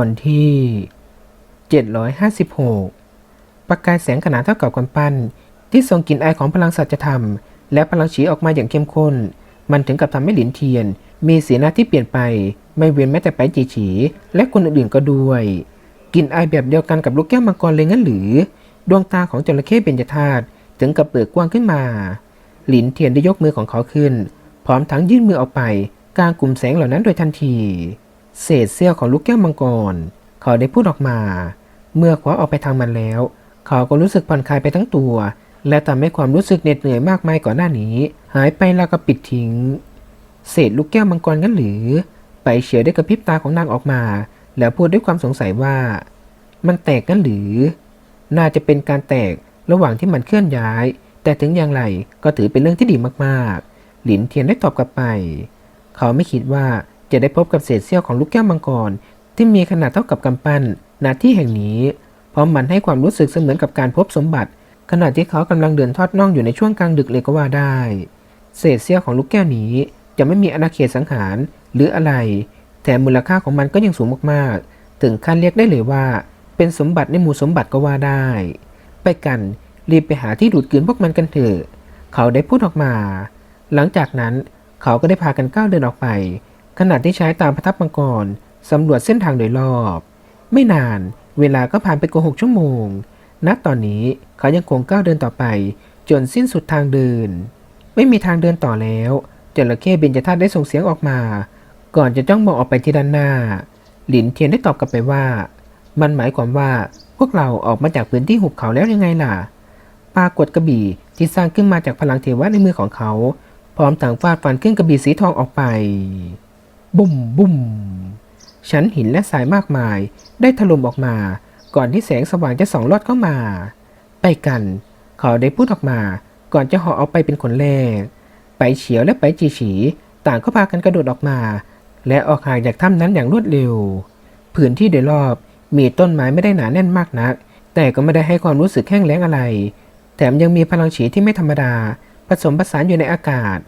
อนที่ 756 ประกายแสงขนาดเท่ากับกำปั้น ที่ส่งกลิ่นอายของพลังสัจธรรม และพลังฉีออกมาอย่างเข้มข้น มันถึงกับทำให้หลินเทียน มีสีหน้าที่เปลี่ยนไป ไม่เว้นแม้แต่ไปจีฉี และคนอื่นๆก็ด้วยกลิ่นอายแบบเดียวกันกับลูกแก้วมังกรเลยงั้นหรือ ดวงตาของจระเข้เบญจธาตุถึงกับเปิดกว้างขึ้นมา หลินเทียนได้ยกมือของเขาขึ้น พร้อมทั้งยื่นมือออกไปกลางกลุ่มแสงเหล่านั้นโดยทันที เศษเสี้ยวของลูกแก้วมังกร เขาได้พูดออกมา เมื่อคว้าออกไปทางมันแล้ว เขาก็รู้สึกผ่อนคลายไปทั้งตัว และทำให้ความรู้สึกเหน็ดเหนื่อยมากมายก่อนหน้านี้ หายไปแล้วก็ปิดทิ้ง เศษลูกแก้วมังกรงั้นหรือ ไปเฉียวได้กระพริบตาของนางออกมา แล้วพูดด้วยความสงสัยว่า มันแตกกันหรือ น่าจะเป็นการแตกระหว่างที่มันเคลื่อนย้าย แต่ถึงอย่างไรก็ถือเป็นเรื่องที่ดีมากๆ หลินเทียนได้ตอบกลับไป เขาไม่คิดว่า จะได้พบกับเศษเสี้ยวของลูกแก้วมังกร ที่มีขนาดเท่ากับกำปั้นณที่แห่งนี้ เพราะมันให้ความรู้สึกเสมือนกับการพบสมบัติ ขณะที่เขากำลังเดินทอดน่องอยู่ในช่วงกลางดึกเลยก็ว่าได้ เศษเสี้ยวของลูกแก้วนี้จะไม่มีอาณาเขตสังหารหรืออะไรแถมมูลค่าของมันก็ยังสูงมากๆ ถึงขั้นเรียกได้เลยว่า เป็นสมบัติในหมู่สมบัติก็ว่าได้ ไปกันรีบไปหาที่ดูดกลืนพวกมันกันเถอะ เขาได้พูดออกมา หลังจากนั้นเขาก็ได้พากันก้าวเดินออกไป ขณะที่ใช้ตามประทับมังกรสำรวจเส้นทางโดยรอบ ไม่นานเวลาก็ผ่านไปกว่าหกชั่วโมง ณ ตอนนี้เขายังคงก้าวเดินต่อไป จนสิ้นสุดทางเดิน ไม่มีทางเดินต่อแล้วจระเข้เบญจธาตุได้ส่งเสียงออกมา ก่อนจะจ้องมองออกไปที่ด้านหน้า หลินเทียนได้ตอบกลับไปว่า มันหมายความว่าพวกเราออกมาจากพื้นที่หุบเขาแล้วยังไงล่ะ ปรากฏกระบี่ที่สร้างขึ้นมาจากพลังเทวะในมือของเขา พร้อมต่างฟาดฟันขึ้นกระบี่สีทองออกไป บุ่มบุ่มชั้นหินและทรายมากมายได้ถล่มออกมา ก่อนที่แสงสว่างจะส่องลอดเข้ามา ไปกัน เขาได้พูดออกมา ก่อนจะหาะออกไปเป็นคนแรก ไปเฉียวและไปจีฉีต่างก็พากันกระโดดออกมา และออกห่างจากถ้ำนั้นอย่างรวดเร็ว พื้นที่โดยรอบมีต้นไม้ไม่ได้หนาแน่นมากนัก แต่ก็ไม่ได้ให้ความรู้สึกแห้งแล้งอะไร แถมยังมีพลังฉีที่ไม่ธรรมดา ผสมผสานอยู่ในอากาศ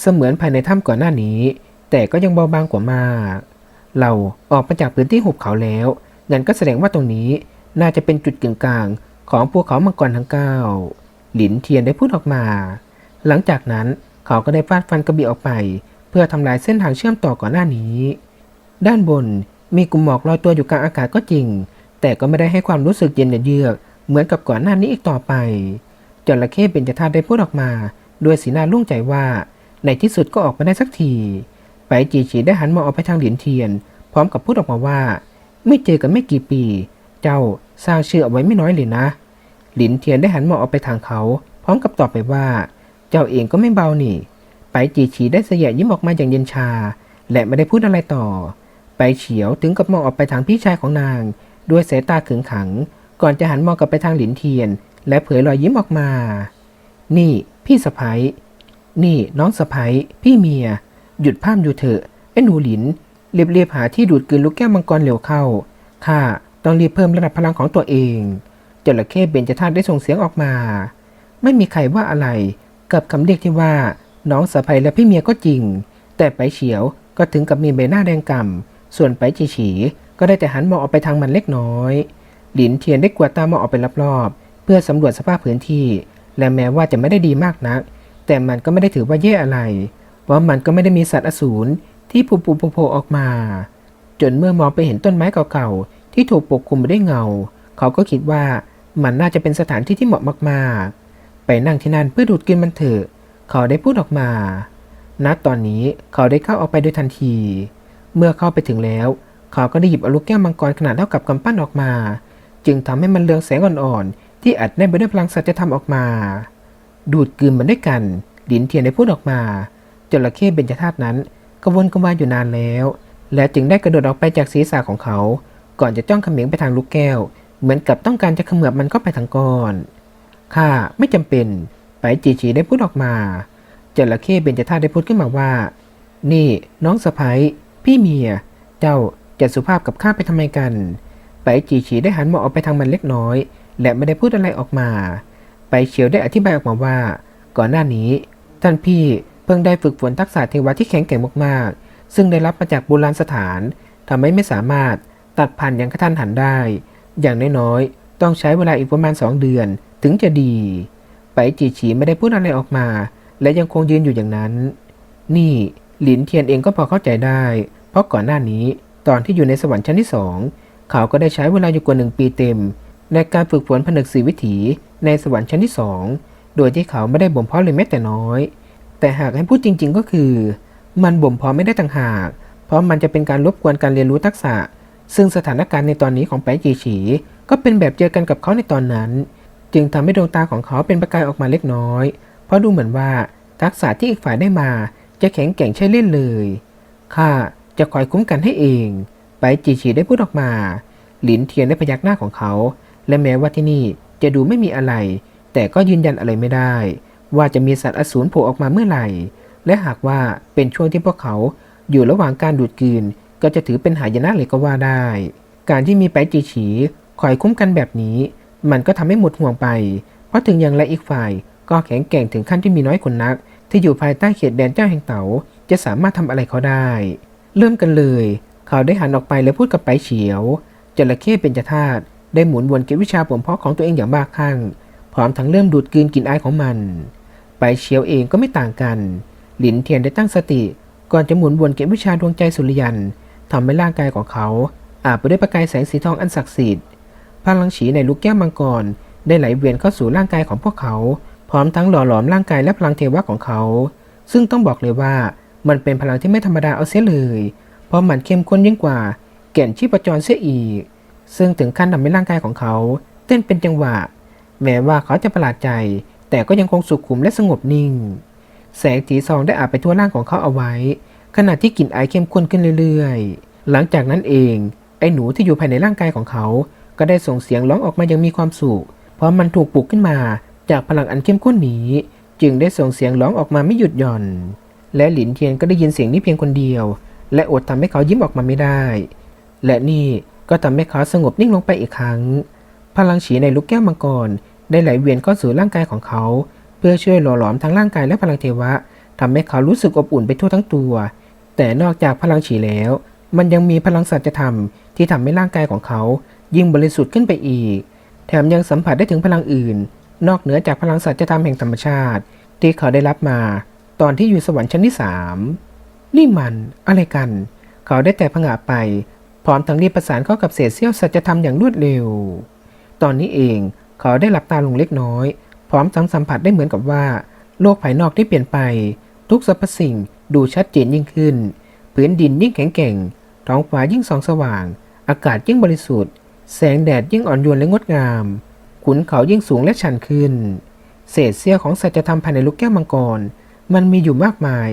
เสมือนภายในถ้ำก่อนหน้านี้ แต่ก็ยังเบาบางกว่ามาก เราออกมาจากพื้นที่หุบเขาแล้ว นั่นก็แสดงว่าตรงนี้น่าจะเป็นจุดกึ่งกลางของภูเขามังกรทั้งเก้าหลินเทียนได้พูดออกมา หลังจากนั้นเขาก็ได้ฟาดฟันกระบี่ออกไป เพื่อทำลายเส้นทางเชื่อมต่อก่อนหน้านี้ ด้านบนมีกลุ่มหมอกลอยตัวอยู่กลางอากาศก็จริง แต่ก็ไม่ได้ให้ความรู้สึกเย็นเยือก เหมือนกับก่อนหน้านี้อีกต่อไป จระเข้เป็นจธาตุได้พูดออกมา ด้วยสีหน้ารุ่งใจว่า ในที่สุดก็ออกมาได้สักที ไปจีฉีได้หันมองออกไปทางหลินเทียน พร้อมกับพูดออกมาว่า ไม่เจอกันไม่กี่ปี เจ้าสร้างชื่อเอาไว้ไม่น้อยเลยนะ หลินเทียนได้หันมองออกไปทางเขา พร้อมกับตอบไปว่า เจ้าเองก็ไม่เบานี่ ไปจีฉีได้เสยยิ้มออกมาอย่างเย็นชา และไม่ได้พูดอะไรต่อ ไปเฉียวถึงกับมองออกไปทางพี่ชายของนาง ด้วยสายตาขึงขัง ก่อนจะหันมองกลับไปทางหลินเทียน และเผยรอยยิ้มออกมา นี่ พี่สะพ้ยนี่น้องสะพ้ยพี่เมีย หยุดพร่ำอยู่เถอะไอ้หนูหลินเรียบๆหาที่ดูดกลืนลูกแก้วมังกรเร็วเข้าข้าต้องรีบเพิ่มระดับพลังของตัวเองจระเข้เบญจธาตุได้ส่งเสียงออกมา ไม่มีใครว่าอะไรกับคำเรียกที่ว่าน้องสะพ้ยและพี่เมียก็จริง แต่ไปเฉียวก็ถึงกับมีใบหน้าแดงก่ำส่วนไปจีฉีก็ได้แต่หันมองออกไปทางมันเล็กน้อย หลินเทียนได้กวาดตามองออกไปรอบๆเพื่อสำรวจสภาพพื้นที่ และแม้ว่าจะไม่ได้ดีมากนัก แต่มันก็ไม่ได้ถือว่าแย่อะไร เพราะมันก็ไม่ได้มีสัตว์อสูรที่ปูปูโผล่ออกมา จนเมื่อมองไปเห็นต้นไม้เก่าๆ ที่ถูกปกคลุมไปด้วยเงา เขาก็คิดว่ามันน่าจะเป็นสถานที่ที่เหมาะมากๆ ไปนั่งที่นั่นเพื่อดูดกินมันเถอะ เขาได้พูดออกมา ณ ตอนนี้เขาได้เข้าออกไปโดยทันที เมื่อเข้าไปถึงแล้ว เขาก็ได้หยิบเอาลูกแก้วมังกรขนาดเท่ากับกำปั้นออกมา จึงทำให้มันเรืองแสงอ่อนๆ ที่อัดแน่นไปด้วยพลังสัจธรรมออกมา ดูดกลืนมันด้วยกัน ดินเทียนได้พูดออกมา จระเข้เบญจธาตุนั้นกระวนกระวายอยู่นานแล้ว และจึงได้กระโดดออกไปจากศีรษะของเขา ก่อนจะจ้องเขม็งไปทางลูกแก้ว เหมือนกับต้องการจะเขมือบมันเข้าไปทางก้อนข้าไม่จำเป็น ไปจีฉีได้พูดออกมา จระเข้เบญจธาตุได้พูดขึ้นมาว่า นี่น้องสะพ้ยพี่เมีย เจ้าจะสุภาพกับข้าไปทำไมกัน ไปจีฉีได้หันมองออกไปทางมันเล็กน้อย และไม่ได้พูดอะไรออกมา ไปเฉียวได้อธิบายออกมาว่า ก่อนหน้านี้ ท่านพี่ เพิ่งได้ฝึกฝนทักษะเทวะที่แข็งแกร่งมากๆ ซึ่งได้รับมาจากโบราณสถานทำให้ไม่สามารถตัดผ่านอย่างกระทันหันได้ อย่างน้อยๆ ต้องใช้เวลาอีกประมาณสองเดือนถึงจะดี ไปจีฉีไม่ได้พูดอะไรออกมา และยังคงยืนอยู่อย่างนั้น นี่หลินเทียนเองก็พอเข้าใจได้ เพราะก่อนหน้านี้ตอนที่อยู่ในสวรรค์ชั้นที่สองเขาก็ได้ใช้เวลาอยู่กว่าหนึ่งปีเต็ม ในการฝึกฝนผนึกสีวิถีในสวรรค์ชั้นที่สองโดยที่เขาไม่ได้บ่มเพาะเลยแม้แต่น้อย แต่หากให้พูดจริง ๆ ก็คือ มันบ่มเพาะไม่ได้ต่างหาก เพราะมันจะเป็นการรบกวนการเรียนรู้ทักษะ ซึ่งสถานการณ์ในตอนนี้ของไปจีฉี ก็เป็นแบบเจอกันกับเขาในตอนนั้น จึงทำให้ดวงตาของเขาเป็นประกายออกมาเล็กน้อย เพราะดูเหมือนว่าทักษะที่อีกฝ่ายได้มาจะแข็งแกร่งใช่เล่นเลยข้าจะคอยคุ้มกันให้เอง ไปจีฉีได้พูดออกมา หลินเทียนได้พยักหน้าของเขา และแม้ว่าที่นี่จะดูไม่มีอะไร แต่ก็ยืนยันอะไรไม่ได้ ว่าจะมีสัตว์อสูรโผล่ออกมาเมื่อไหร่ และหากว่าเป็นช่วงที่พวกเขาอยู่ระหว่างการดูดกลืนก็จะถือเป็นหายนะเลยก็ว่าได้ การที่มีไปจีฉีคอยคุ้มกันแบบนี้ มันก็ทำให้หมดห่วงไป เพราะถึงอย่างไรอีกฝ่าย ก็แข็งแกร่งถึงขั้นที่มีน้อยคนนัก ที่อยู่ภายใต้เขตแดนเจ้าแห่งเต๋าจะสามารถทำอะไรเขาได้ เริ่มกันเลย เขาได้หันออกไปแล้วพูดกับไปเฉียวจระเข้เป็นจธาตุได้หมุนวนเก็บวิชาผมเพาะของตัวเองอย่างบ้าคลั่งพร้อมทั้งเริ่มดูดกลืนกลิ่นอายของมัน ไปเฉียวเองก็ไม่ต่างกัน หลินเทียนได้ตั้งสติ ก่อนจะหมุนวนเก็บวิชาดวงใจสุริยันทำให้ร่างกายของเขาอาบไปด้วยประกายแสงสีทองอันศักดิ์สิทธิ์พลังฉีในลูกแก้วมังกรได้ไหลเวียนเข้าสู่ร่างกายของพวกเขา พร้อมทั้งหล่อหลอมร่างกายและพลังเทวะของเขา ซึ่งต้องบอกเลยว่ามันเป็นพลังที่ไม่ธรรมดาเอาเสียเลย เพราะมันเข้มข้นยิ่งกว่าแก่นชีพจรเสียอีก ซึ่งถึงขั้นทำให้ร่างกายของเขา เต้นเป็นจังหวะ แม้ว่าเขาจะประหลาดใจ แต่ก็ยังคงสุขุมและสงบนิ่ง แสงสีซองได้อาบไปทั่วร่างของเขาเอาไว้ ขณะที่กลิ่นไอเข้มข้นขึ้นเรื่อยๆ หลังจากนั้นเอง ไอหนูที่อยู่ภายในร่างกายของเขา ก็ได้ส่งเสียงร้องออกมาอย่างมีความสุข เพราะมันถูกปลุกขึ้นมา จากพลังอันเข้มข้นนี้ จึงได้ส่งเสียงร้องออกมาไม่หยุดหย่อน และหลินเทียนก็ได้ยินเสียงนี้เพียงคนเดียว และอดทำให้เขายิ้มออกมาไม่ได้ และนี่ก็ทำให้เขาสงบนิ่งลงไปอีกครั้ง พลังฉีในลูกแก้วมังกร ได้ไหลเวียนเข้าสู่ร่างกายของเขา เพื่อช่วยหล่อหลอมทั้งร่างกายและพลังเทวะทำให้เขารู้สึกอบอุ่นไปทั่วทั้งตัว แต่นอกจากพลังฉีแล้ว มันยังมีพลังสัจธรรมที่ทำให้ร่างกายของเขา ยิ่งบริสุทธิ์ขึ้นไปอีก แถมยังสัมผัสได้ถึงพลังอื่น นอกเหนือจากพลังสัจธรรมแห่งธรรมชาติ ที่เขาได้รับมา ตอนที่อยู่สวรรค์ชั้นที่สามนี่มันอะไรกัน เขาได้แต่ผงาไป พร้อมทั้งรีบประสานเข้ากับเศษเสี้ยวสัจธรรมอย่างรวดเร็ว ตอนนี้เอง เขาได้หลับตาลงเล็กน้อย พร้อมทั้งสัมผัสได้เหมือนกับว่า โลกภายนอกที่เปลี่ยนไป ทุกสรรพสิ่งดูชัดเจนยิ่งขึ้น พื้นดินยิ่งแข็งแกร่ง ท้องฟ้ายิ่งส่องสว่าง อากาศยิ่งบริสุทธิ์ แสงแดดยิ่งอ่อนโยนและงดงาม ขุนเขายิ่งสูงและชันขึ้น เศษเสี้ยวของสัจธรรมภายในลูกแก้วมังกร มันมีอยู่มากมาย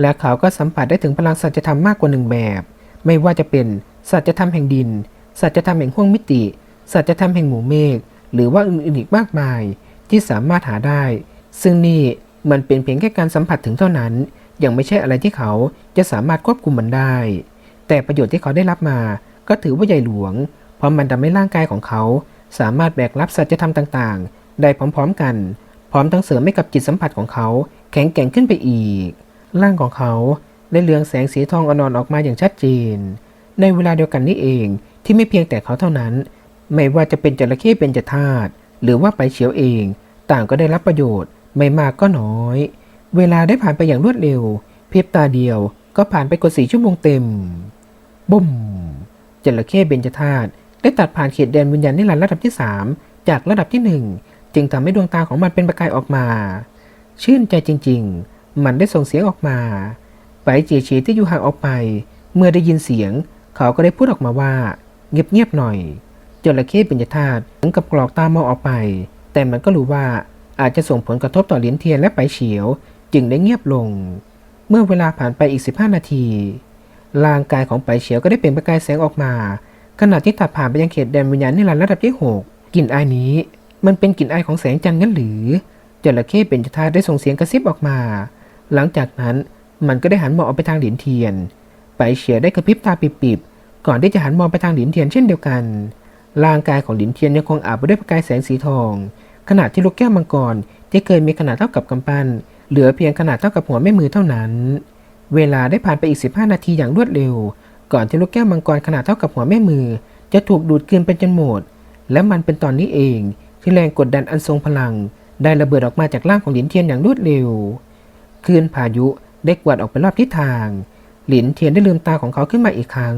และเขาก็สัมผัสได้ถึงพลังสัจธรรมมากกว่าหนึ่งแบบ ไม่ว่าจะเป็นสัจธรรมแห่งดิน สัจธรรมแห่งห้วงมิติ สัจธรรมแห่งหมู่เมฆ หรือว่าอื่นๆอีกมากมายที่สามารถหาได้ ซึ่งนี่มันเป็นเพียงแค่การสัมผัสถึงเท่านั้น ยังไม่ใช่อะไรที่เขาจะสามารถควบคุมมันได้ แต่ประโยชน์ที่เขาได้รับมา ก็ถือว่าใหญ่หลวง เพราะมันทำให้ร่างกายของเขา สามารถแบกรับสัจธรรมต่างๆ ได้พร้อมๆกัน พร้อมทั้งเสริมให้กับจิตสัมผัสของเขา แข็งแกร่งขึ้นไปอีก ร่างของเขาได้เรืองแสงสีทองอ่อนออกมาอย่างชัดเจน ในเวลาเดียวกันนี้เองที่ไม่เพียงแต่เขาเท่านั้น ไม่ว่าจะเป็นจระเข้เป็นจธาตุหรือว่าไปเฉียวเอง ต่างก็ได้รับประโยชน์ไม่มากก็น้อย เวลาได้ผ่านไปอย่างรวดเร็ว เพียบตาเดียวก็ผ่านไปกว่าสี่ชั่วโมงเต็มบุ้มจระเข้เบญจธาตุได้ตัดผ่านเขตแดนวิญญาณนิรันดร์ระดับที่ 3 จากระดับที่ 1 จึงทำให้ดวงตาของมันเป็นประกายออกมา ชื่นใจจริง ๆ มันได้ส่งเสียงออกมาไปเจียชีที่อยู่ห่างออกไป เมื่อได้ยินเสียง เขาก็ได้พูดออกมาว่า เงียบๆหน่อย จระเข้เบญจธาตุถึงกับกรอกตามองออกไป แต่มันก็รู้ว่าอาจจะส่งผลกระทบต่อลิ้นเทียนและไปเฉียว จึงได้เงียบลง เมื่อเวลาผ่านไปอีก 15 นาทีร่างกายของไปเฉียวก็ได้เป็นประกายแสงออกมา ขณะที่ตัดผ่านไปยังเขตแดนวิญญาณนิรันระดับที่ 6กลิ่นอายนี้ มันเป็นกลิ่นอายของแสงจันทร์งั้นหรือจระเข้เป็นจธาได้ส่งเสียงกระซิบออกมา หลังจากนั้นมันก็ได้หันมองออกไปทางหลินเทียน ไปเฉียวได้กระพริบตาปิบๆก่อนที่จะหันมองไปทางหลินเทียนเช่นเดียวกัน ร่างกายของหลินเทียนยังคงอาบไปด้วยประกายแสงสีทอง ขณะที่ลูกแก้วมังกรที่เคยมีขนาดเท่ากับกำปั้น เหลือเพียงขนาดเท่ากับหัวแม่มือเท่านั้น เวลาได้ผ่านไปอีก 15 นาทีอย่างรวดเร็ว ก่อนที่ลูกแก้วมังกรขนาดเท่ากับหัวแม่มือ จะถูกดูดกลืนเป็นจนหมด และมันเป็นตอนนี้เองที่แรงกดดันอันทรงพลัง ได้ระเบิดออกมาจากร่างของหลินเทียนอย่างรวดเร็วคลื่นพายุได้กวาดออกไปรอบทิศทาง หลินเทียนได้ลืมตาของเขาขึ้นมาอีกครั้ง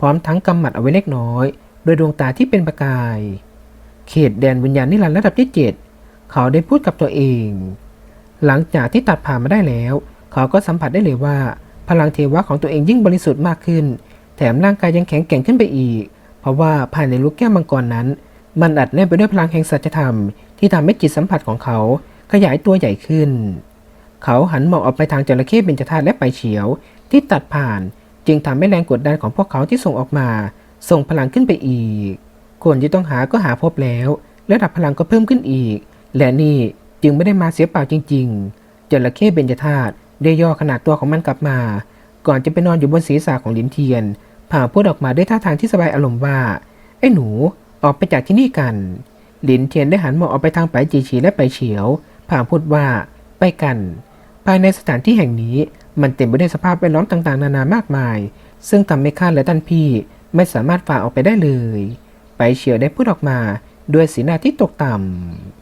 พร้อมทั้งกำหมัดเอาไว้เล็กน้อย โดยดวงตาที่เป็นประกาย เขตแดนวิญญาณนิรันดร์ระดับที่เจ็ดเขาได้พูดกับตัวเอง หลังจากที่ตัดผ่านมาได้แล้ว เขาก็สัมผัสได้เลยว่า พลังเทวะของตัวเองยิ่งบริสุทธิ์มากขึ้น แถมร่างกายยังแข็งแกร่งขึ้นไปอีก เพราะว่าภายในลูกแก้วมังกรนั้น มันอัดแน่นไปด้วยพลังแห่งสัจธรรม ที่ทำให้จิตสัมผัสของเขาขยายตัวใหญ่ขึ้น เขาหันมองออกไปทางจระเข้เบญจธาตุและไปเฉียวที่ตัดผ่าน จึงทำให้แรงกดดันของพวกเขาที่ส่งออกมา ส่งพลังขึ้นไปอีก คนที่ต้องหาก็หาพบแล้ว ระดับพลังก็เพิ่มขึ้นอีก และนี่จึงไม่ได้มาเสียเปล่าจริง ๆจระเข้เบญจธาตุได้ย่อขนาดตัวของมันกลับมา ก่อนจะไปนอนอยู่บนศีรษะของหลินเทียน ผ่าพูดออกมาด้วยท่าทางที่สบายอารมณ์ว่า ไอ้หนูออกไปจากที่นี่กันหลินเทียนได้หันมองออกไปทางไปจีฉีและไปเฉียว ผ่าพูดว่าไปกัน ภายในสถานที่แห่งนี้มันเต็มไปด้วยสภาพแวดล้อมต่างๆ นานามากมาย ซึ่งทำให้ข้าและท่านพี่ ไม่สามารถฝ่าออกไปได้เลย ไปเฉียวได้พูดออกมาด้วยสีหน้าที่ตกต่ำ